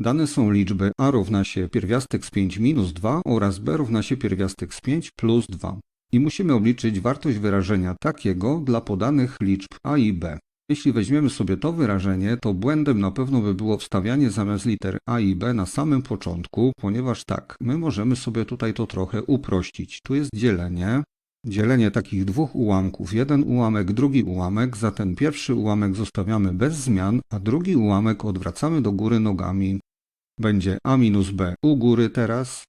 Dane są liczby a równa się pierwiastek z 5 minus 2 oraz b równa się pierwiastek z 5 plus 2. I musimy obliczyć wartość wyrażenia takiego dla podanych liczb a i b. Jeśli weźmiemy sobie to wyrażenie, to błędem na pewno by było wstawianie zamiast liter a i b na samym początku, ponieważ tak, my możemy sobie tutaj to trochę uprościć. Tu jest dzielenie, dzielenie takich dwóch ułamków, jeden ułamek, drugi ułamek, za ten pierwszy ułamek zostawiamy bez zmian, a drugi ułamek odwracamy do góry nogami. Będzie a minus b u góry teraz,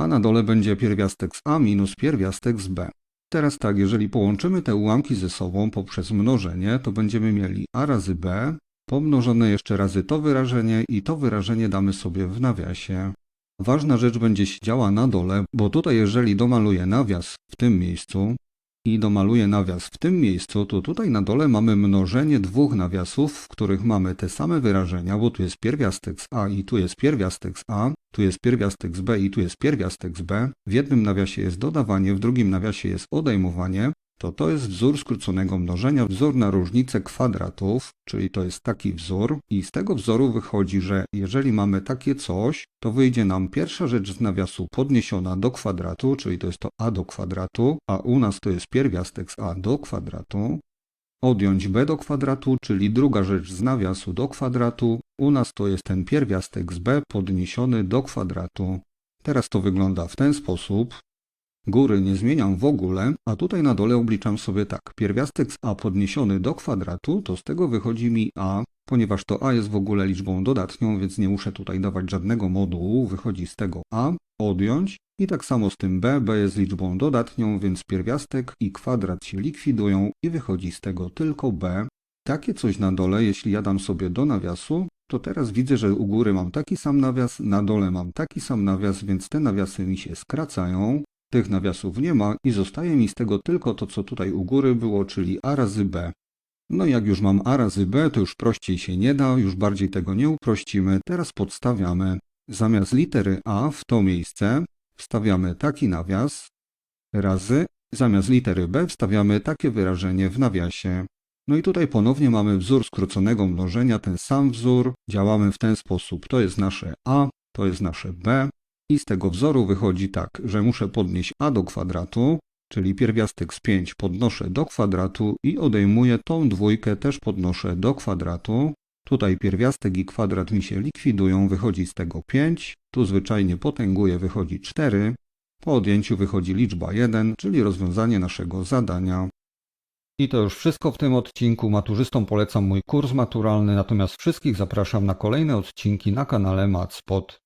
a na dole będzie pierwiastek z a minus pierwiastek z b. Teraz tak, jeżeli połączymy te ułamki ze sobą poprzez mnożenie, to będziemy mieli a razy b, pomnożone jeszcze razy to wyrażenie i to wyrażenie damy sobie w nawiasie. Ważna rzecz będzie się działa na dole, bo tutaj jeżeli domaluję nawias w tym miejscu i domaluję nawias w tym miejscu, to tutaj na dole mamy mnożenie dwóch nawiasów, w których mamy te same wyrażenia, bo tu jest pierwiastek z a i tu jest pierwiastek z a, tu jest pierwiastek z b i tu jest pierwiastek z b. W jednym nawiasie jest dodawanie, w drugim nawiasie jest odejmowanie. To to jest wzór skróconego mnożenia, wzór na różnicę kwadratów, czyli to jest taki wzór i z tego wzoru wychodzi, że jeżeli mamy takie coś, to wyjdzie nam pierwsza rzecz z nawiasu podniesiona do kwadratu, czyli to jest to a do kwadratu, a u nas to jest pierwiastek z a do kwadratu. Odjąć b do kwadratu, czyli druga rzecz z nawiasu do kwadratu, u nas to jest ten pierwiastek z b podniesiony do kwadratu. Teraz to wygląda w ten sposób. Góry nie zmieniam w ogóle, a tutaj na dole obliczam sobie tak. Pierwiastek z a podniesiony do kwadratu, to z tego wychodzi mi a, ponieważ to a jest w ogóle liczbą dodatnią, więc nie muszę tutaj dawać żadnego modułu, wychodzi z tego a, odjąć i tak samo z tym b, b jest liczbą dodatnią, więc pierwiastek i kwadrat się likwidują i wychodzi z tego tylko b. Takie coś na dole, jeśli ja dam sobie do nawiasu, to teraz widzę, że u góry mam taki sam nawias, na dole mam taki sam nawias, więc te nawiasy mi się skracają. Tych nawiasów nie ma i zostaje mi z tego tylko to, co tutaj u góry było, czyli a razy b. No jak już mam a razy b, to już prościej się nie da, już bardziej tego nie uprościmy. Teraz podstawiamy. Zamiast litery a w to miejsce wstawiamy taki nawias razy, zamiast litery b wstawiamy takie wyrażenie w nawiasie. No i tutaj ponownie mamy wzór skróconego mnożenia, ten sam wzór. Działamy w ten sposób. To jest nasze a, to jest nasze b. I z tego wzoru wychodzi tak, że muszę podnieść a do kwadratu, czyli pierwiastek z 5 podnoszę do kwadratu i odejmuję tą dwójkę, też podnoszę do kwadratu. Tutaj pierwiastek i kwadrat mi się likwidują, wychodzi z tego 5. Tu zwyczajnie potęguję, wychodzi 4. Po odjęciu wychodzi liczba 1, czyli rozwiązanie naszego zadania. I to już wszystko w tym odcinku. Maturzystom polecam mój kurs maturalny, natomiast wszystkich zapraszam na kolejne odcinki na kanale Matspot.